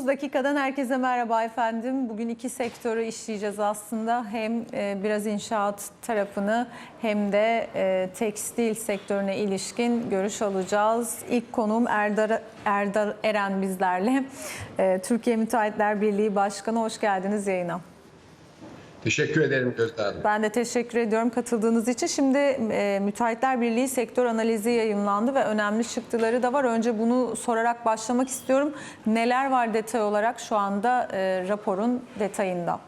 30 dakikadan herkese merhaba efendim. Bugün iki sektörü işleyeceğiz aslında. Hem e, biraz inşaat tarafını hem de e, tekstil sektörüne ilişkin görüş alacağız. İlk konuğum Erdar, Erdar Eren bizlerle. E, Türkiye Müteahhitler Birliği Başkanı hoş geldiniz yayına. Teşekkür ederim Gözde Hanım. Ben de teşekkür ediyorum katıldığınız için. Şimdi e, Müteahhitler Birliği sektör analizi yayımlandı ve önemli çıktıları da var. Önce bunu sorarak başlamak istiyorum. Neler var detay olarak şu anda e, raporun detayında?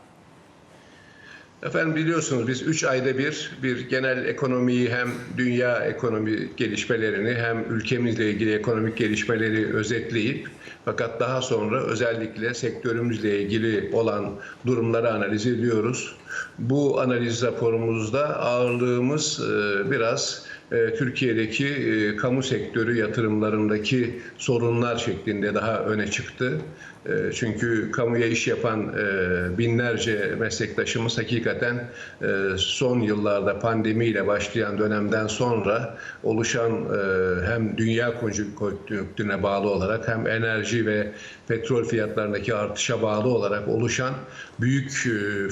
Efendim biliyorsunuz biz 3 ayda bir bir genel ekonomiyi hem dünya ekonomi gelişmelerini hem ülkemizle ilgili ekonomik gelişmeleri özetleyip fakat daha sonra özellikle sektörümüzle ilgili olan durumları analiz ediyoruz. Bu analiz raporumuzda ağırlığımız e, biraz e, Türkiye'deki e, kamu sektörü yatırımlarındaki sorunlar şeklinde daha öne çıktı. E, Çünkü kamuya iş yapan e, binlerce meslektaşımız hakikaten e, son yıllarda pandemiyle başlayan dönemden sonra oluşan hem dünya konjonktürüne bağlı olarak hem enerji ve petrol fiyatlarındaki artışa bağlı olarak oluşan büyük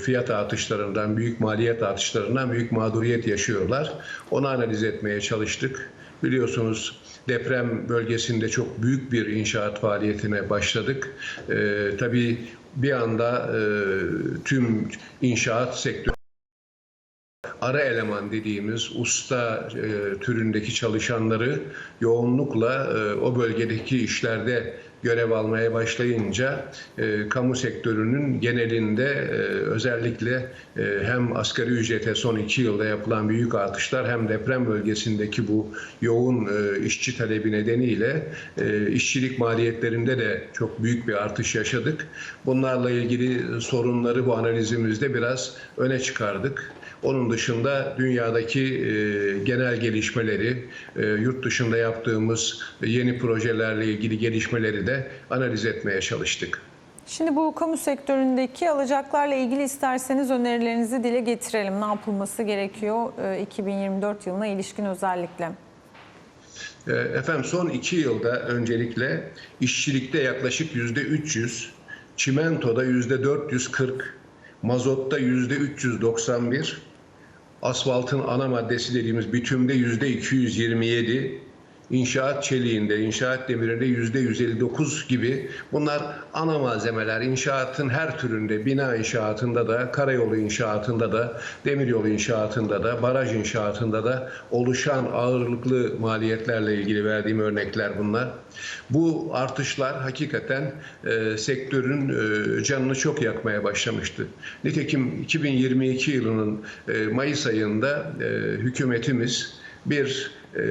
fiyat artışlarından, büyük maliyet artışlarından büyük mağduriyet yaşıyorlar. Onu analiz etmeye çalıştık. Biliyorsunuz deprem bölgesinde çok büyük bir inşaat faaliyetine başladık. Ee, tabii bir anda e, tüm inşaat sektörü ara eleman dediğimiz usta e, türündeki çalışanları yoğunlukla e, o bölgedeki işlerde görev almaya başlayınca e, kamu sektörünün genelinde e, özellikle e, hem asgari ücrete son iki yılda yapılan büyük artışlar hem deprem bölgesindeki bu yoğun e, işçi talebi nedeniyle e, işçilik maliyetlerinde de çok büyük bir artış yaşadık. Bunlarla ilgili sorunları bu analizimizde biraz öne çıkardık. Onun dışında dünyadaki e, genel gelişmeleri, e, yurt dışında yaptığımız yeni projelerle ilgili gelişmeleri de analiz etmeye çalıştık. Şimdi bu kamu sektöründeki alacaklarla ilgili isterseniz önerilerinizi dile getirelim. Ne yapılması gerekiyor e, 2024 yılına ilişkin özellikle? E, Efendim son iki yılda öncelikle işçilikte yaklaşık yüzde 300, çimentoda yüzde 440, mazotta yüzde 391, asfaltın ana maddesi dediğimiz bitümde yüzde 227, inşaat çeliğinde, inşaat demirinde yüzde 159 gibi bunlar ana malzemeler. İnşaatın her türünde, bina inşaatında da, karayolu inşaatında da, demiryolu inşaatında da, baraj inşaatında da oluşan ağırlıklı maliyetlerle ilgili verdiğim örnekler bunlar. Bu artışlar hakikaten e, sektörün e, canını çok yakmaya başlamıştı. Nitekim 2022 yılının e, Mayıs ayında e, hükümetimiz bir e,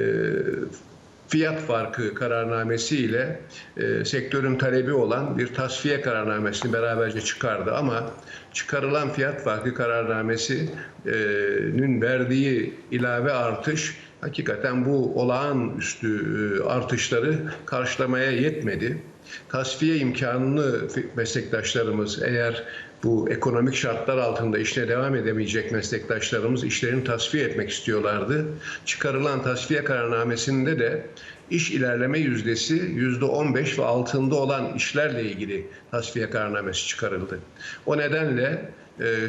fiyat farkı kararnamesiyle e, sektörün talebi olan bir tasfiye kararnamesini beraberce çıkardı ama çıkarılan fiyat farkı kararnamesinin verdiği ilave artış hakikaten bu olağanüstü e, artışları karşılamaya yetmedi. Tasfiye imkanını meslektaşlarımız eğer bu ekonomik şartlar altında işine devam edemeyecek meslektaşlarımız işlerini tasfiye etmek istiyorlardı. Çıkarılan tasfiye kararnamesinde de iş ilerleme yüzdesi yüzde 15 ve altında olan işlerle ilgili tasfiye kararnamesi çıkarıldı. O nedenle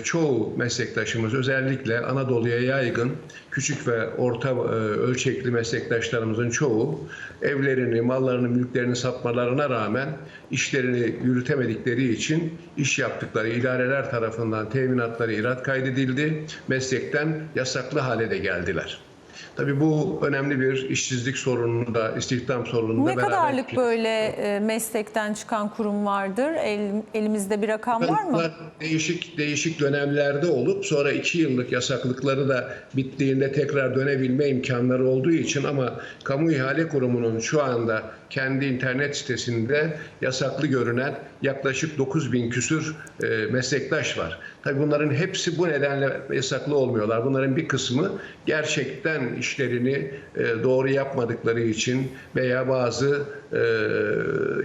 çoğu meslektaşımız özellikle Anadolu'ya yaygın küçük ve orta e, ölçekli meslektaşlarımızın çoğu evlerini, mallarını, mülklerini satmalarına rağmen işlerini yürütemedikleri için iş yaptıkları idareler tarafından teminatları irat kaydedildi. Meslekten yasaklı hale de geldiler. Tabii bu önemli bir işsizlik sorununu da, istihdam sorununu da Ne beraber kadarlık böyle e, meslekten çıkan kurum vardır? El- elimizde bir rakam var mı? Değişik değişik dönemlerde olup sonra iki yıllık yasaklıkları da bittiğinde tekrar dönebilme imkanları olduğu için ama kamu ihale kurumunun şu anda kendi internet sitesinde yasaklı görünen yaklaşık 9 bin küsür e, meslektaş var. Tabii bunların hepsi bu nedenle yasaklı olmuyorlar. Bunların bir kısmı gerçekten işlerini e, doğru yapmadıkları için veya bazı e,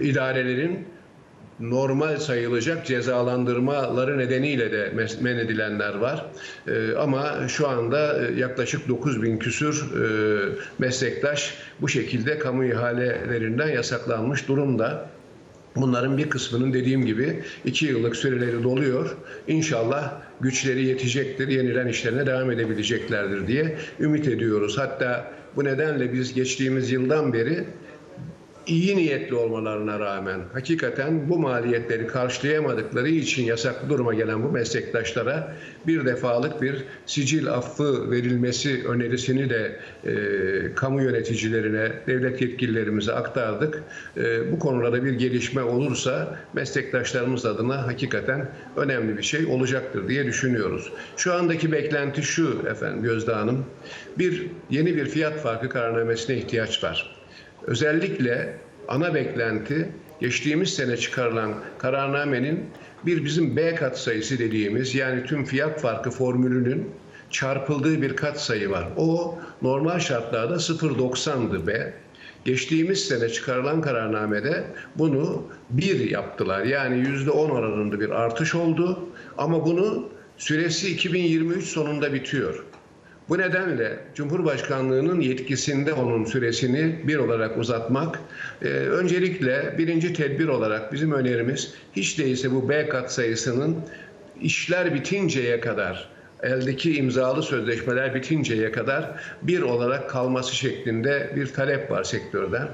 idarelerin normal sayılacak cezalandırmaları nedeniyle de men edilenler var. Ee, ama şu anda e, yaklaşık 9 bin küsür e, meslektaş bu şekilde kamu ihalelerinden yasaklanmış durumda. Bunların bir kısmının dediğim gibi iki yıllık süreleri doluyor. İnşallah güçleri yetecektir, yenilen işlerine devam edebileceklerdir diye ümit ediyoruz. Hatta bu nedenle biz geçtiğimiz yıldan beri iyi niyetli olmalarına rağmen hakikaten bu maliyetleri karşılayamadıkları için yasaklı duruma gelen bu meslektaşlara bir defalık bir sicil affı verilmesi önerisini de e, kamu yöneticilerine, devlet yetkililerimize aktardık. E, bu konularda bir gelişme olursa meslektaşlarımız adına hakikaten önemli bir şey olacaktır diye düşünüyoruz. Şu andaki beklenti şu efendim Gözde Hanım, bir yeni bir fiyat farkı kararnamesine ihtiyaç var. Özellikle ana beklenti geçtiğimiz sene çıkarılan kararnamenin bir bizim B katsayısı dediğimiz yani tüm fiyat farkı formülünün çarpıldığı bir katsayı var. O normal şartlarda 0.90'dı B. Geçtiğimiz sene çıkarılan kararnamede bunu bir yaptılar. Yani yüzde on oranında bir artış oldu. Ama bunu süresi 2023 sonunda bitiyor. Bu nedenle Cumhurbaşkanlığının yetkisinde onun süresini bir olarak uzatmak, e, öncelikle birinci tedbir olarak bizim önerimiz hiç değilse bu B kat sayısının işler bitinceye kadar, eldeki imzalı sözleşmeler bitinceye kadar bir olarak kalması şeklinde bir talep var sektörden.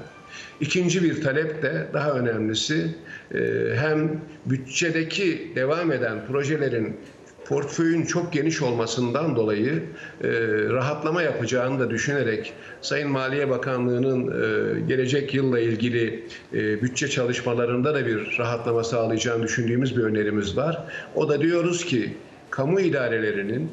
İkinci bir talep de daha önemlisi e, hem bütçedeki devam eden projelerin portföyün çok geniş olmasından dolayı e, rahatlama yapacağını da düşünerek Sayın Maliye Bakanlığı'nın e, gelecek yılla ilgili e, bütçe çalışmalarında da bir rahatlama sağlayacağını düşündüğümüz bir önerimiz var. O da diyoruz ki kamu idarelerinin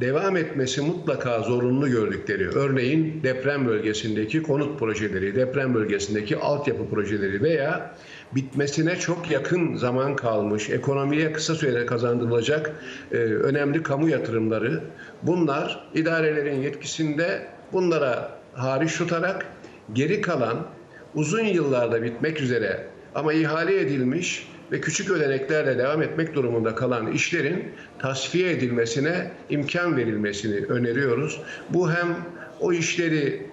devam etmesi mutlaka zorunlu gördükleri, örneğin deprem bölgesindeki konut projeleri, deprem bölgesindeki altyapı projeleri veya bitmesine çok yakın zaman kalmış, ekonomiye kısa sürede kazandırılacak e, önemli kamu yatırımları, bunlar idarelerin yetkisinde bunlara hariç tutarak geri kalan uzun yıllarda bitmek üzere ama ihale edilmiş ve küçük ödeneklerle devam etmek durumunda kalan işlerin tasfiye edilmesine imkan verilmesini öneriyoruz. Bu hem o işleri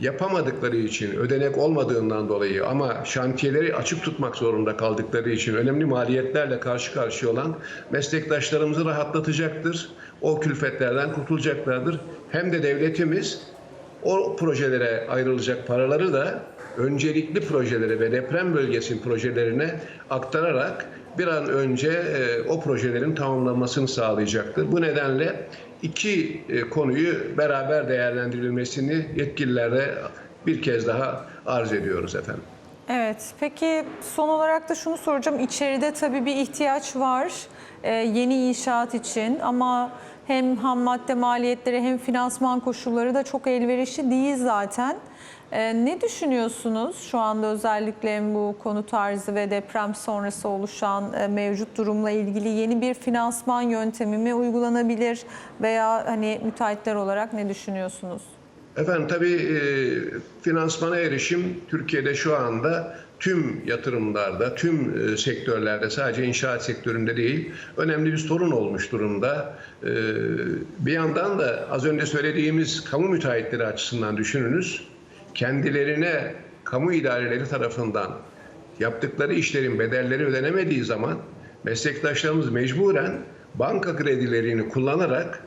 yapamadıkları için ödenek olmadığından dolayı ama şantiyeleri açık tutmak zorunda kaldıkları için önemli maliyetlerle karşı karşıya olan meslektaşlarımızı rahatlatacaktır. O külfetlerden kurtulacaklardır. Hem de devletimiz o projelere ayrılacak paraları da öncelikli projelere ve deprem bölgesi projelerine aktararak bir an önce e, o projelerin tamamlanmasını sağlayacaktır. Bu nedenle iki e, konuyu beraber değerlendirilmesini yetkililere bir kez daha arz ediyoruz efendim. Evet, peki son olarak da şunu soracağım. İçeride tabii bir ihtiyaç var e, yeni inşaat için ama hem ham madde maliyetleri hem finansman koşulları da çok elverişli değil zaten. E, ne düşünüyorsunuz şu anda özellikle bu konu tarzı ve deprem sonrası oluşan e, mevcut durumla ilgili yeni bir finansman yöntemi mi uygulanabilir veya hani müteahhitler olarak ne düşünüyorsunuz? Efendim tabii e, finansmana erişim Türkiye'de şu anda tüm yatırımlarda, tüm e, sektörlerde sadece inşaat sektöründe değil önemli bir sorun olmuş durumda. E, bir yandan da az önce söylediğimiz kamu müteahhitleri açısından düşününüz. Kendilerine kamu idareleri tarafından yaptıkları işlerin bedelleri ödenemediği zaman meslektaşlarımız mecburen banka kredilerini kullanarak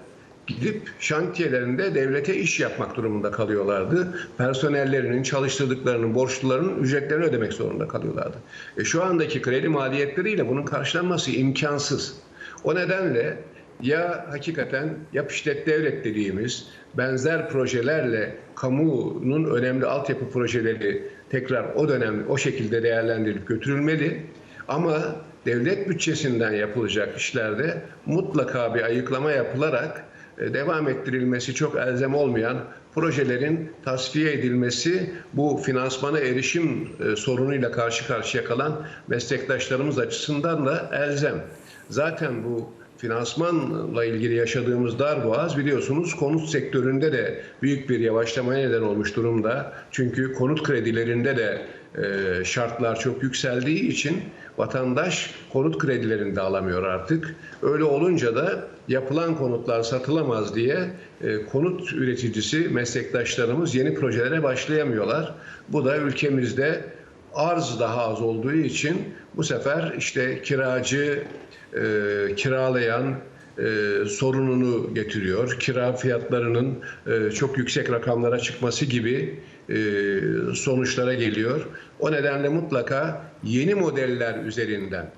gidip şantiyelerinde devlete iş yapmak durumunda kalıyorlardı. Personellerinin, çalıştırdıklarının, borçlularının ücretlerini ödemek zorunda kalıyorlardı. E şu andaki kredi maliyetleriyle bunun karşılanması imkansız. O nedenle ya hakikaten yap işlet devlet dediğimiz benzer projelerle kamunun önemli altyapı projeleri tekrar o dönem o şekilde değerlendirilip götürülmeli. Ama devlet bütçesinden yapılacak işlerde mutlaka bir ayıklama yapılarak e, devam ettirilmesi çok elzem olmayan projelerin tasfiye edilmesi bu finansmana erişim e, sorunuyla karşı karşıya kalan meslektaşlarımız açısından da elzem. Zaten bu finansmanla ilgili yaşadığımız darboğaz biliyorsunuz konut sektöründe de büyük bir yavaşlamaya neden olmuş durumda. Çünkü konut kredilerinde de e, şartlar çok yükseldiği için vatandaş konut kredilerini de alamıyor artık. Öyle olunca da yapılan konutlar satılamaz diye e, konut üreticisi meslektaşlarımız yeni projelere başlayamıyorlar. Bu da ülkemizde arz daha az olduğu için bu sefer işte kiracı e, kiralayan e, sorununu getiriyor. Kira fiyatlarının e, çok yüksek rakamlara çıkması gibi e, sonuçlara geliyor. O nedenle mutlaka yeni modeller üzerinden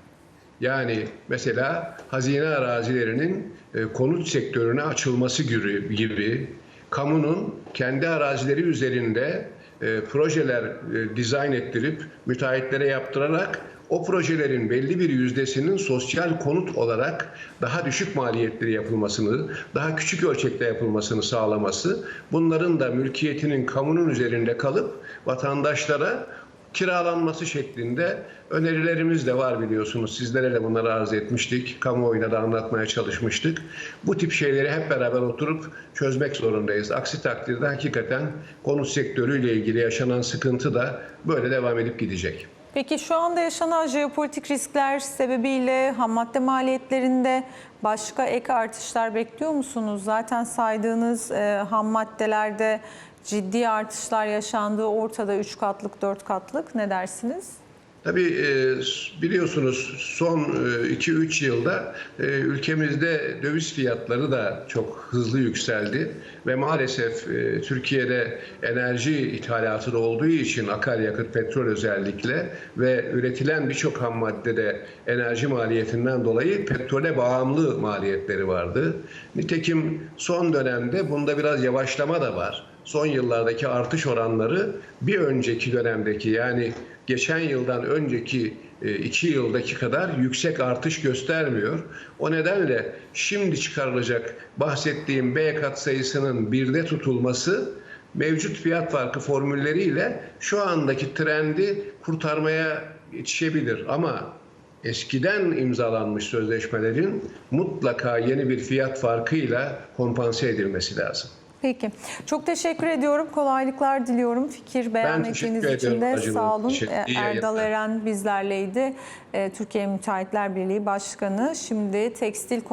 yani mesela hazine arazilerinin e, konut sektörüne açılması gibi, kamunun kendi arazileri üzerinde e, projeler e, dizayn ettirip müteahhitlere yaptırarak o projelerin belli bir yüzdesinin sosyal konut olarak daha düşük maliyetleri yapılmasını, daha küçük ölçekte yapılmasını sağlaması, bunların da mülkiyetinin kamunun üzerinde kalıp vatandaşlara kiralanması şeklinde önerilerimiz de var biliyorsunuz. Sizlere de bunları arz etmiştik. Kamuoyuna da anlatmaya çalışmıştık. Bu tip şeyleri hep beraber oturup çözmek zorundayız. Aksi takdirde hakikaten konut sektörüyle ilgili yaşanan sıkıntı da böyle devam edip gidecek. Peki şu anda yaşanan jeopolitik riskler sebebiyle ham madde maliyetlerinde başka ek artışlar bekliyor musunuz? Zaten saydığınız e, ham maddelerde ciddi artışlar yaşandığı ortada 3 katlık 4 katlık ne dersiniz? Tabii e, biliyorsunuz son 2-3 yılda e, ülkemizde döviz fiyatları da çok hızlı yükseldi ve maalesef e, Türkiye'de enerji ithalatı da olduğu için akaryakıt, petrol özellikle ve üretilen birçok ham maddede enerji maliyetinden dolayı petrole bağımlı maliyetleri vardı. Nitekim son dönemde bunda biraz yavaşlama da var. Son yıllardaki artış oranları bir önceki dönemdeki yani geçen yıldan önceki e, iki yıldaki kadar yüksek artış göstermiyor. O nedenle şimdi çıkarılacak bahsettiğim B kat sayısının birde tutulması mevcut fiyat farkı formülleriyle şu andaki trendi kurtarmaya yetişebilir. Ama eskiden imzalanmış sözleşmelerin mutlaka yeni bir fiyat farkıyla kompanse edilmesi lazım. Peki. Çok teşekkür ediyorum. Kolaylıklar diliyorum. Fikir ettiğiniz için de Acun sağ olun. İyi Erdal. Eren bizlerleydi. Ee, Türkiye Müteahhitler Birliği Başkanı. Şimdi tekstil